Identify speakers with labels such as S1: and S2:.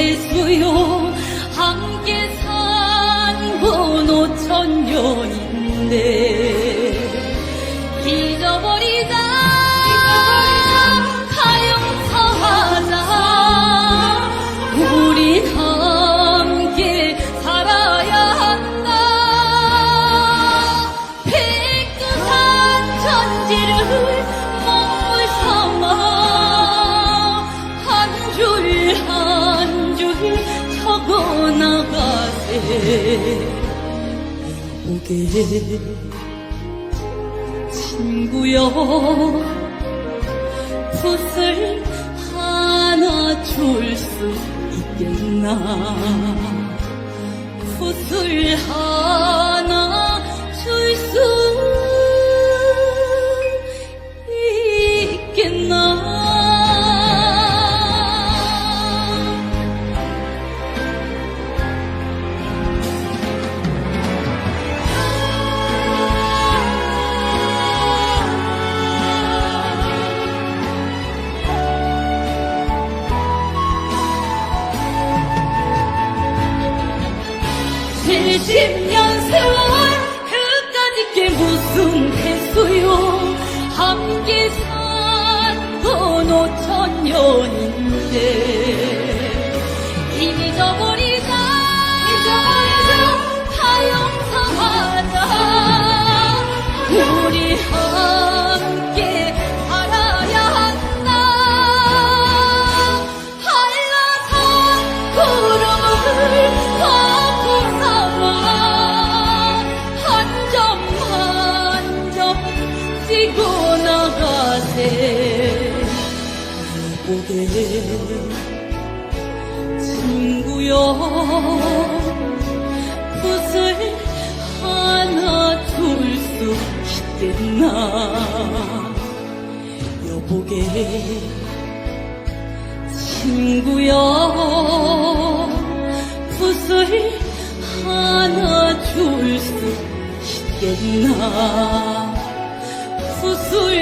S1: 대수요. 함께 산 번오천 년인데 오게 친구여 붓을 하나 줄 수 있겠나? 붓을 하나 70년 세월 그까짓 게 무슨 대수요? 함께 살 오게 친구여 붓을 하나 줄수 있겠나? 여보게 친구여 붓을 하나 줄 수 있겠나? 붓을